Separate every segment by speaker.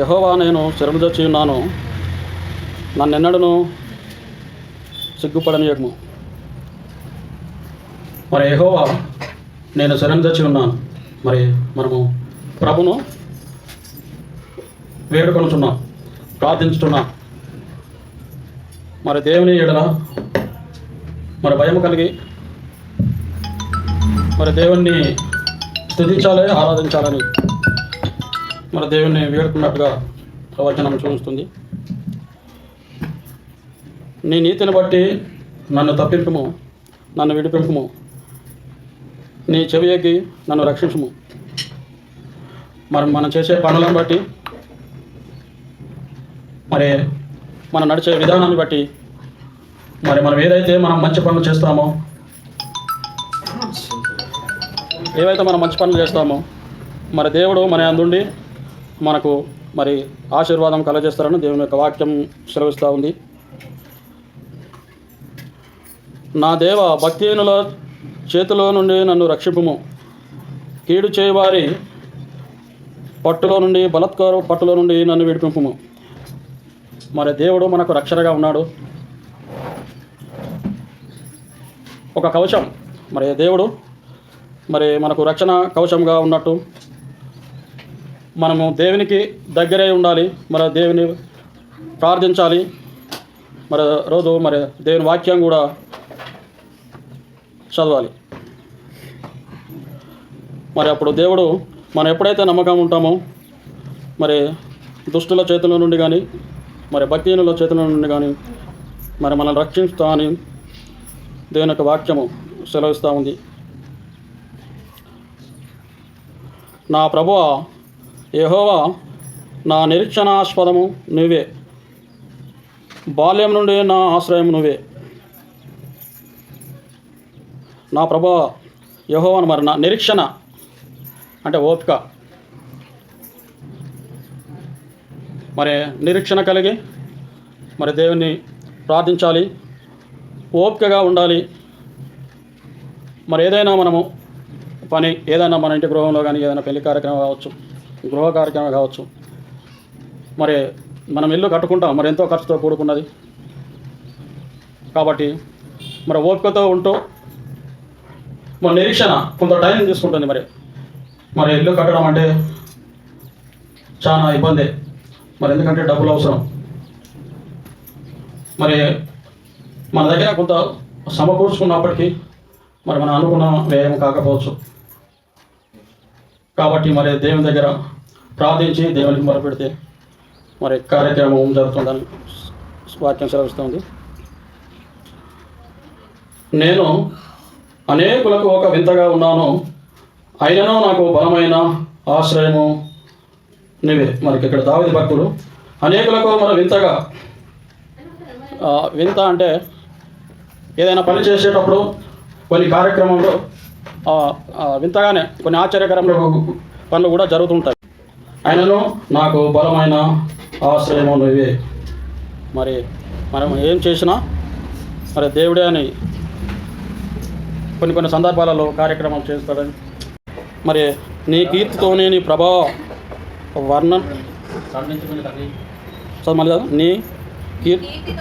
Speaker 1: యహోవా నేను శరణుదొచ్చి ఉన్నాను నన్నెన్నడను సిగ్గుపడనీయకము మరి యహోవా నేను శరణుదొచ్చి ఉన్నాను మరి మనము ప్రభును వేడుకొనుచున్నాం ప్రార్థించుతున్నాం మరి దేవుని ఎడల మరి భయం కలిగి మరి దేవుణ్ణి స్థుతించాలి ఆరాధించాలని మన దేవుణ్ణి వేడుకున్నట్టుగా ప్రవచనం చూపిస్తుంది. నీ నీతిని బట్టి నన్ను తప్పింపుము నన్ను విడిపింపుము. నీ చెవి ఎక్కి నన్ను రక్షించుము. మరి మనం చేసే పనులను బట్టి మరి మనం నడిచే విధానాన్ని బట్టి మరి మనం ఏదైతే మనం మంచి పనులు చేస్తామో ఏవైతే మనం మంచి పనులు చేస్తామో మరి దేవుడు మన అందుండి మనకు మరి ఆశీర్వాదం కలగజేస్తారని దేవుని యొక్క వాక్యం సెలవిస్తూ ఉంది. నా దేవ భక్తిహీనుల చేతిలో నుండి నన్ను రక్షింపుము. కీడు చేయవారి పట్టులో నుండి బలత్కారు పట్టులో నుండి నన్ను విడిపింపుము. మరి దేవుడు మనకు రక్షణగా ఉన్నాడు. ఒక కవచం. మరి దేవుడు మరి మనకు రక్షణ కవచంగా ఉన్నట్టు మనము దేవునికి దగ్గరే ఉండాలి. మరి దేవుని ప్రార్థించాలి. మరి రోజు మరి దేవుని వాక్యం కూడా చదవాలి. మరి అప్పుడు దేవుడు మనం ఎప్పుడైతే నమ్మకం ఉంటామో మరి దుష్టుల చేతుల నుండి కానీ మరి భక్తిహీనుల చేతుల నుండి కానీ మరి మనల్ని రక్షిస్తా అని దేవుని యొక్క వాక్యము సెలవిస్తూ ఉంది. నా ప్రభువ యహోవా నా నిరీక్షణాస్పదము నువ్వే. బాల్యం నుండి నా ఆశ్రయం నువ్వే. నా ప్రభా యహోవాను మరి నా నిరీక్షణ అంటే ఓపిక. మరి నిరీక్షణ కలిగి మరి దేవుని ప్రార్థించాలి ఓపికగా ఉండాలి. మరి ఏదైనా మనము పని ఏదైనా మన ఇంటి గృహంలో కానీ ఏదైనా పెళ్ళి కార్యక్రమం కావచ్చు గృహ కార్యక్రమం కావచ్చు. మరి మనం ఇల్లు కట్టుకుంటాం మరి ఎంతో ఖర్చుతో కూడుకున్నది. కాబట్టి మరి ఓపికతో ఉంటూ మన నిరీక్షణ కొంత టైం తీసుకుంటుంది మరి. మరి ఇల్లు కట్టడం అంటే చాలా ఇబ్బంది. మరి ఎందుకంటే డబ్బులు అవసరం. మరి మన దగ్గర కొంత సమకూర్చుకున్నప్పటికీ మరి మనం అనుకున్న వ్యయం కాకపోవచ్చు. కాబట్టి మరి దేవుని దగ్గర ప్రార్థించి దేవునికి మొరపెడితే మరి కార్యక్రమం జరుగుతుందని వాక్యం సెలవిస్తుంది. నేను అనేకులకు ఒక వింతగా ఉన్నాను. అయినను నాకు బలమైన ఆశ్రయము నీవే. మనకి ఇక్కడ దావిది భక్తుడు అనేకులకు మన వింతగా వింత అంటే ఏదైనా పని చేసేటప్పుడు కొన్ని కార్యక్రమంలో వింతగానే కొన్ని ఆశ్చర్యకరమైన పనులు కూడా జరుగుతుంటాయి. అయినను నాకు బలమైన ఆశ్రయము నువ్వే మరి మనం ఏం చేసినా మరి దేవుడే అని కొన్ని కొన్ని సందర్భాలలో కార్యక్రమాలు చేస్తాడని. మరి నీ కీర్తితోనే నీ ప్రభావ వర్ణం. చదవాలి కదా నీ కీర్తి.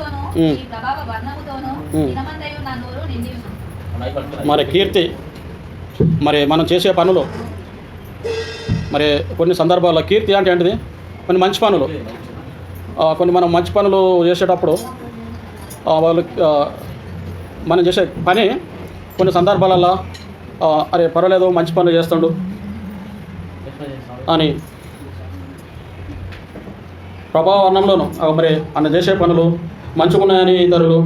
Speaker 1: మరి కీర్తి మరి మనం చేసే పనులు మరి కొన్ని సందర్భాల్లో కీర్తి అంటే ఏంటిది? కొన్ని మంచి పనులు. కొన్ని మనం మంచి పనులు చేసేటప్పుడు వాళ్ళు మనం చేసే పని కొన్ని సందర్భాలలో అరే పర్వాలేదు మంచి పనులు చేస్తుండు అని ప్రభావర్ణంలోను మరి అన్న చేసే పనులు మంచుకున్నాయని ఇతరులు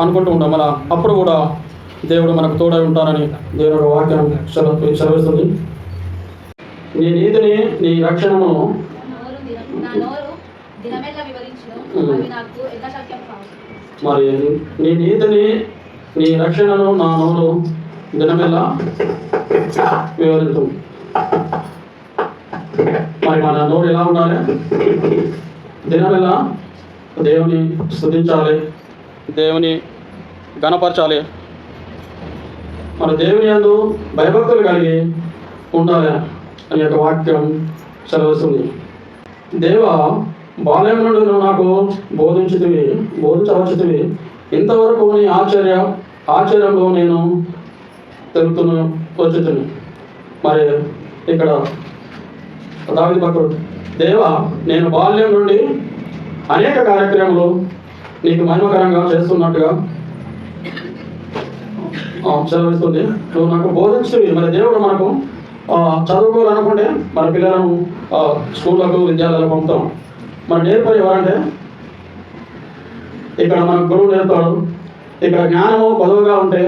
Speaker 1: అనుకుంటూ ఉంటాం మళ్ళీ అప్పుడు కూడా దేవుడు మనకు తోడై ఉంటానని దేవుడు వాక్యం సెలవిస్తుంది. నీ నీతిని నీ రక్షణను మరి నీ నీతిని నీ రక్షణను నా నోరు దినమెల్లా వివరించు మరి మన నోరు ఎలా ఉండాలి? దినమెల్లా దేవుని స్థుతించాలి దేవుని గణపరచాలి మన దేవుని యందు భయభక్తులు కలిగి ఉండాలి అనే యొక్క వాక్యం సెలవుస్తుంది దేవ బాల్యం నుండి నువ్వు నాకు బోధించుతివి బోధించవచ్చుతివి ఇంతవరకు నీ ఆశ్చర్య ఆశ్చర్యంలో నేను తెలుపుతున్న వచ్చుతుని మరి ఇక్కడ దావిది భక్తుడు దేవ నేను బాల్యం నుండి అనేక కార్యక్రమాలు నీకు మహిమకరంగా చేస్తున్నట్టుగా చదివిస్తుంది సెలవిస్తుంది నాకు బోధించినవి మరి దేవుడు మనకు చదువుకోవాలనుకుంటే మన పిల్లలను స్కూళ్ళకు విద్యాలయాలకు పంపుతాం. మరి నేర్పని ఎవరంటే ఇక్కడ మన గురువు నేర్పాడు ఇక్కడ జ్ఞానము పదవుగా ఉంటే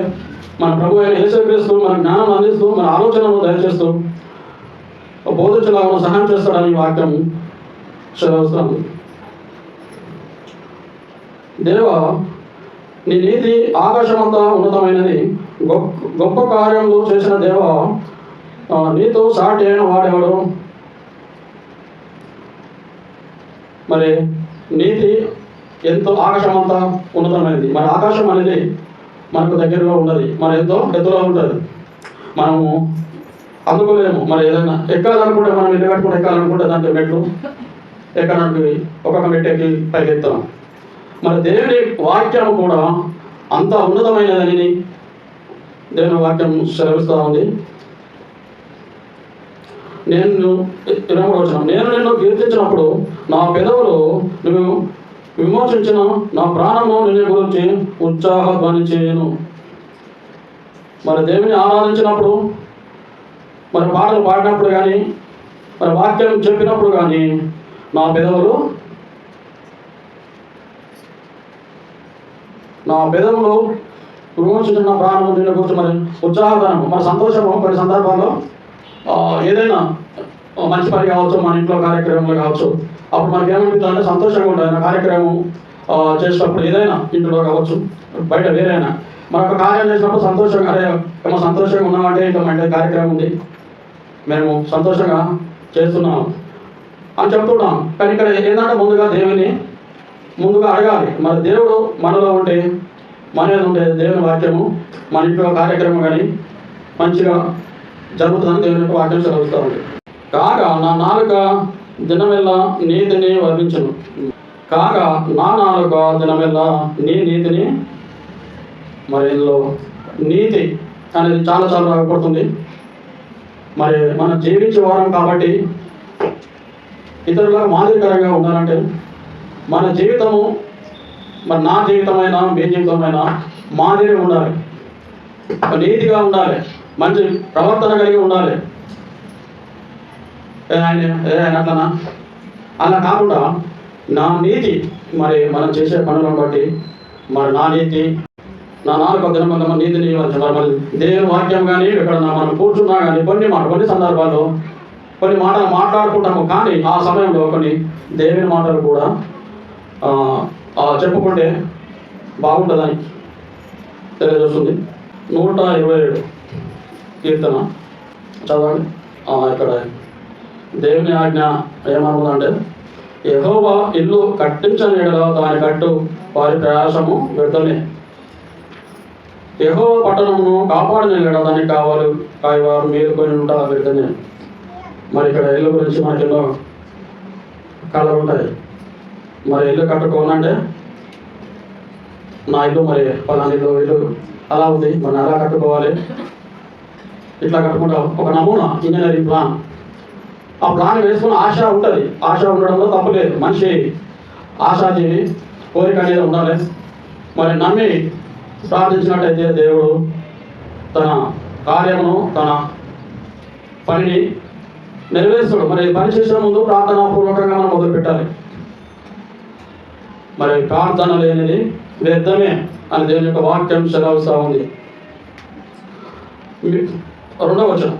Speaker 1: మన ప్రభు అయిన యేసుక్రీస్తు మన జ్ఞానం అందిస్తూ మన ఆలోచనను దయచేస్తూ బోధించలాగా సహాయం చేస్తాడని ఈ వాక్యం సెలవుస్తాను దేవ నీ నీతి ఆకాశమంతా ఉన్నతమైనది. గొప్ప గొప్ప కార్యములు చేసిన దేవ నీతో సాటి అయిన వాడేవాడు? మరి నీతి ఎంతో ఆకాశమంతా ఉన్నతమైనది. మరి ఆకాశం అనేది మనకు దగ్గరలో ఉండదు మన ఎంతో ఎత్తులో ఉంటుంది. మనము అందుకోలేము. మరి ఏదైనా ఎక్కాలనుకుంటే మనం ఇల్లు కట్టుకుంటే ఎక్కాలనుకుంటే దాంట్లో మెట్లు ఎక్కడానికి ఒక్కొక్క మెట్టు ఎక్కి పైకి ఎత్తాం మరి దేవుని వాక్యం కూడా అంత ఉన్నతమైనదని దేవుని వాక్యం సెలవిస్తూ ఉంది. నేను ఇరవై వచ్చిన నేను నిన్ను కీర్తించినప్పుడు నా పెదవులు నువ్వు విమోచించిన నా ప్రాణము నిన్ను గురించి ఉత్సాహధ్వని చేయను మరి దేవుని ఆరాధించినప్పుడు మరి పాటలు పాడినప్పుడు కానీ మరి వాక్యం చెప్పినప్పుడు కానీ నా పెదవులు నా పెదవులు విమోచించిన నా ప్రాణము నిన్ను గురించి మరి. ఉత్సాహకరము మరి సంతోషము కొన్ని సందర్భాల్లో ఏదైనా మంచి పని కావచ్చు మన ఇంట్లో కార్యక్రమంలో కావచ్చు. అప్పుడు మనకి ఏమనిపిస్తుంది అంటే సంతోషంగా ఉంటుంది కార్యక్రమం చేసినప్పుడు ఏదైనా ఇంట్లో కావచ్చు బయట వేరైనా. మన ఒక కార్యం చేసినప్పుడు సంతోషంగా అరే మేము సంతోషంగా ఉన్నామంటే ఇంకా మంచి కార్యక్రమం ఉంది. మేము సంతోషంగా చేస్తున్నాం అని చెప్తున్నాం కానీ ఇక్కడ ఏంటంటే ముందుగా దేవుని ముందుగా అడగాలి మరి దేవుడు మనలో ఉంటే మన ఉండే ఉంటే దేవుని వాక్యము మన ఇంట్లో కార్యక్రమం కానీ మంచిగా జరుగుతుందని దేవుని యొక్క వాక్యం చదువుతూ ఉంది. కాగా నా నాలుక దినమెల్లా నీతిని వర్ణించను. కాగా నా నాలుక దినమెల్లా నీ నీతిని మరి ఇందులో నీతి అనేది చాలా చాలా రాకపడుతుంది మరి మనం జీవించే వారం కాబట్టి ఇతరులకు మాదిరికరంగా ఉండాలంటే మన జీవితము మరి నా జీవితమైనా మీ జీవితమైనా మాదిరి ఉండాలి. నీతిగా ఉండాలి. మంచి ప్రవర్తన కలిగి ఉండాలి. ఆయన అట్లనా? అలా కాకుండా నా నీతి మరి మనం చేసే పనులను బట్టి మరి నా నీతి నా నాలుగు దినం మన నీతిని మరి మరి దేవుని వాక్యం కానీ ఇక్కడ మనం కూర్చున్నా కానీ కొన్ని మాట కొన్ని సందర్భాల్లో కొన్ని మాటలు మాట్లాడుకుంటాము. కానీ ఆ సమయంలో కొన్ని దేవుని మాటలు కూడా చెప్పుకుంటే బాగుంటుందని తెలియజేస్తుంది నూట ఇరవై ఏడు కీర్తన. చదవండి. ఇక్కడ దేవుని ఆజ్ఞ ఏమనుకుందంటే యహోవా ఇల్లు కట్టించని ఎడల దాని కట్టు వారి ప్రయాసము వ్యర్థమే. యహోవ పట్టణమును కాపాడిన ఎడల దానికి కావాలి కాయవారు మేలుకొని ఉంటా వ్యర్థమే. మరి ఇక్కడ ఇల్లు గురించి మనకి ఎన్నో కళలు ఉంటాయి మరి ఇల్లు కట్టుకోనంటే నా ఇల్లు మరి పలానా ఇల్లు ఇల్లు అలా ఉంది. మరి అలా కట్టుకోవాలి? ఇట్లా కట్టుకుంటాం. ఒక నమూనా ఇంజనీరింగ్ ప్లాన్. ఆ ప్లాన్ వేసుకున్న ఆశ ఉంటుంది. ఆశ ఉండడంలో తప్పలేదు మనిషి ఆశాజీవి కోరిక అనేది ఉండాలి. మరి నమ్మి ప్రార్థించినట్టయితే దేవుడు తన కార్యమును తన పనిని నెరవేరుస్తాడు. మరి పని చేసే ముందు ప్రార్థనాపూర్వకంగా మనం మొదలు పెట్టాలి మరి ప్రార్థన లేనిది వ్యర్థమే అని దేవుని యొక్క వాక్యం సెలవుస్తూ ఉంది. మీ- రెండవ వచనం.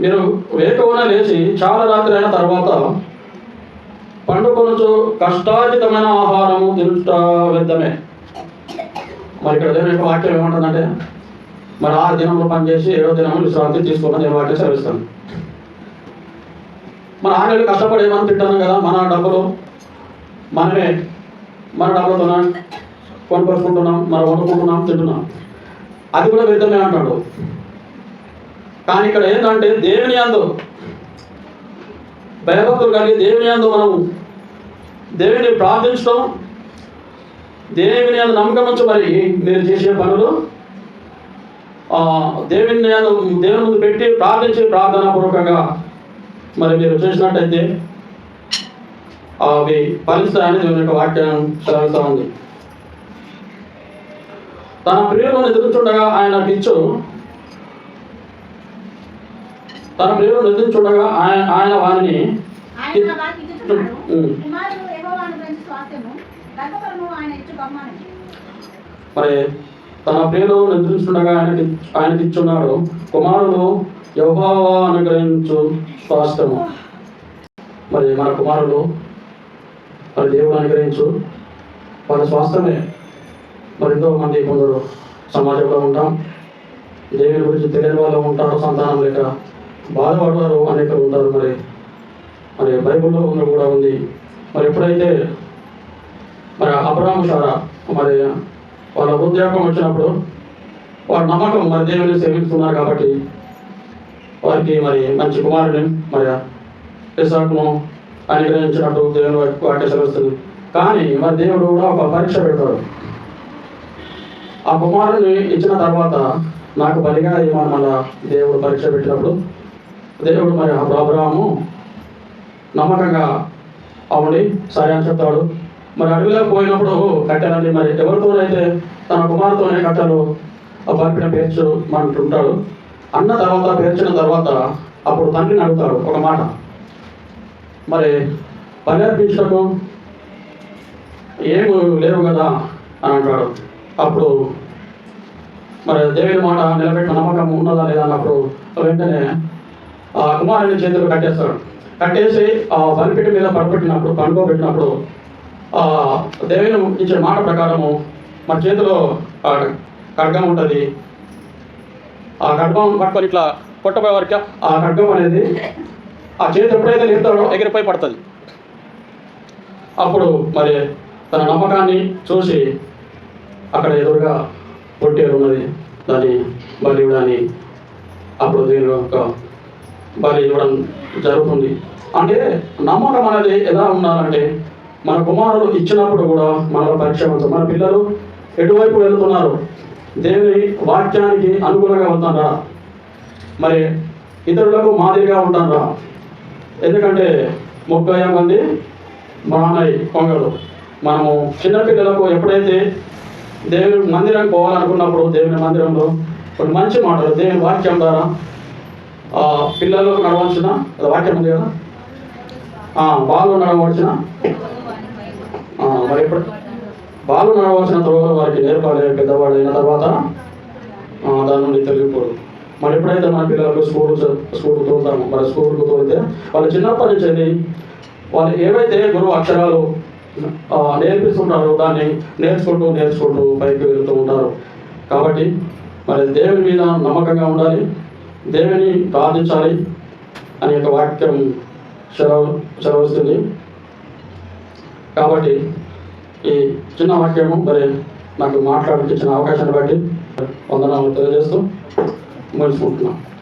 Speaker 1: మీరు వేకువన లేచి చాలా రాత్రి అయిన తర్వాత పండుకొనుచు కష్టార్జితమైన ఆహారము తినుట వ్యర్థమే. మరి ఇక్కడ దేవుని యొక్క వాక్యం ఏమంటుందంటే మరి ఆరు దినంలో పనిచేసి ఏడో దినం విశ్రాంతి తీసుకున్న నేను వాక్యం సెలవిస్తాను. మన ఆరు నెలలు కష్టపడి ఏమని తింటాను కదా మన డబ్బులు మనమే మన డబ్బులతో కొనుక్కొచ్చుకుంటున్నాం మనం వండుకుంటున్నాం తింటున్నాం. అది కూడా వ్యర్థమే అంటాడు. కానీ ఇక్కడ ఏంటంటే దేవుని అందు భయభక్తులు కలిగి దేవుని అందు మనం దేవుని ప్రార్థించడం దేవుని అందు నమ్మకం నుంచి మరి మీరు చేసే పనులు దేవుని దేవుని ముందు పెట్టి ప్రార్థించి ప్రార్థనాపూర్వకంగా మరి మీరు చేసినట్టయితే అవి ఫలిస్తాయని దేవుని యొక్క వాక్యం సెలవుస్తూ ఉంది. తన ప్రియులను ఎదుర్చుండగా ఆయన ఇచ్చు తన ప్రియులను ఎదుర్చుండగా ఆయన ఆయన వారిని
Speaker 2: ఆయన ఆయన.
Speaker 1: మరి తన ప్రియులు నిద్రించుండగా ఆయనకి ఆయనకి ఇచ్చున్నాడు కుమారుడు యహోవా అనుగ్రహించు స్వాస్థ్యము. మరి మన కుమారుడు మరి దేవుడు అనుగ్రహించు. వాళ్ళ స్వాస్థ్యమే మరి ఎంతో మంది కొందరు సమాజంలో ఉంటాం. దేవుని గురించి తెలియని వాళ్ళు ఉంటారు సంతానం లేక బాధపడతారు అనేకలు ఉంటారు మరి. మరి బైబిల్లో ఉన్న కూడా ఉంది. మరి ఎప్పుడైతే మరి అబ్రాహం సారా మరి వాళ్ళ వృద్ధాపం వచ్చినప్పుడు వాళ్ళ నమ్మకం మరి దేవుని సేవిస్తున్నారు కాబట్టి వారికి మరి మంచి కుమారుని మరి ఇసాకును అనుగ్రహించినట్టు దేవుని వాక్య- వాక్య సెలవుస్తుంది కానీ మరి దేవుడు కూడా ఒక పరీక్ష పెడతాడు. ఆ కుమారుని ఇచ్చిన తర్వాత నాకు బలిగా ఇవ్వమని మళ్ళా దేవుడు పరీక్ష పెట్టినప్పుడు దేవుడు మరి ఆ నమ్మకంగా అవుని సరే అని చెప్తాడు. మరి అడవిలోకి పోయినప్పుడు కట్టెలని మరి ఎవరితోనైతే తన కుమారుతోనే కట్టెలు పంపిన పేర్చు మనకుంటాడు అన్న తర్వాత పేర్చిన తర్వాత అప్పుడు తండ్రిని అడుగుతాడు ఒక మాట. మరి పని అర్పించటకు ఏమి లేవు కదా అని అంటాడు. అప్పుడు మరి దేవుని మాట నిలబెట్టిన నమ్మకం ఉన్నదా లేదా అన్నప్పుడు వెంటనే ఆ కుమారుని చేతులు కట్టేస్తాడు. కట్టేసి ఆ బలిపెట్టి మీద పడపెట్టినప్పుడు పండుకోబెట్టినప్పుడు ఆ దేవుని ఇచ్చిన మాట ప్రకారము మన చేతిలో ఖడ్గం ఉంటుంది. ఆ ఖడ్గం పట్టుకొని ఇట్లా కొట్టపోయే వరకు ఆ ఖడ్గం అనేది ఆ చేతి ఎప్పుడైతే లేపుతాడో ఎగిరిపోయి పడుతుంది. అప్పుడు మరి తన నమ్మకాన్ని చూసి అక్కడ ఎదురుగా పొట్టేరు ఉన్నది. దాన్ని బలి ఇవ్వడాన్ని అప్పుడు దీని యొక్క బలి ఇవ్వడం జరుగుతుంది. అంటే నమ్మకం అనేది ఎలా ఉండాలంటే మన కుమారుడు ఇచ్చినప్పుడు కూడా మనలో పరీక్ష మన పిల్లలు ఎటువైపు వెళ్తున్నారు? దేవుని వాక్యానికి అనుగుణంగా వెళ్తారా మరి ఇతరులకు మాదిరిగా ఉంటారా ఎందుకంటే ముప్పై మంది మానై పొంగలు మనము చిన్నపిల్లలకు ఎప్పుడైతే దేవుని మందిరం పోవాలనుకున్నప్పుడు దేవుని మందిరంలో కొన్ని మంచి మాటలు దేవుని వాక్యం ద్వారా పిల్లలకు నడవలసిన అది వాక్యం ఉంది కదా? బాలు నడవలసిన మరి ఎప్పుడు? బాలు నడవలసిన తర్వాత వారికి నేర్పాలి పెద్దవాడు అయిన తర్వాత దాని నుండి తొలగిపోదు మరి ఎప్పుడైతే మన పిల్లలకు స్కూల్ స్కూల్కి తోలుతాము మరి స్కూల్కు తోలితే వాళ్ళు చిన్నప్పటి నుంచి వెళ్ళి వాళ్ళు ఏవైతే గురువు అక్షరాలు నేర్పిస్తుంటారో దాన్ని నేర్చుకుంటూ నేర్చుకుంటూ పైకి వెళ్తూ ఉంటారు. కాబట్టి మరి దేవుని మీద నమ్మకంగా ఉండాలి దేవుని ప్రార్థించాలి అనే ఒక వాక్యం సెలవు సెలవుస్తుంది కాబట్టి ఈ చిన్న వాక్యము మరి నాకు మాట్లాడిపించిన అవకాశాన్ని బట్టి వందనాలు తెలియజేస్తూ Vamos voltar.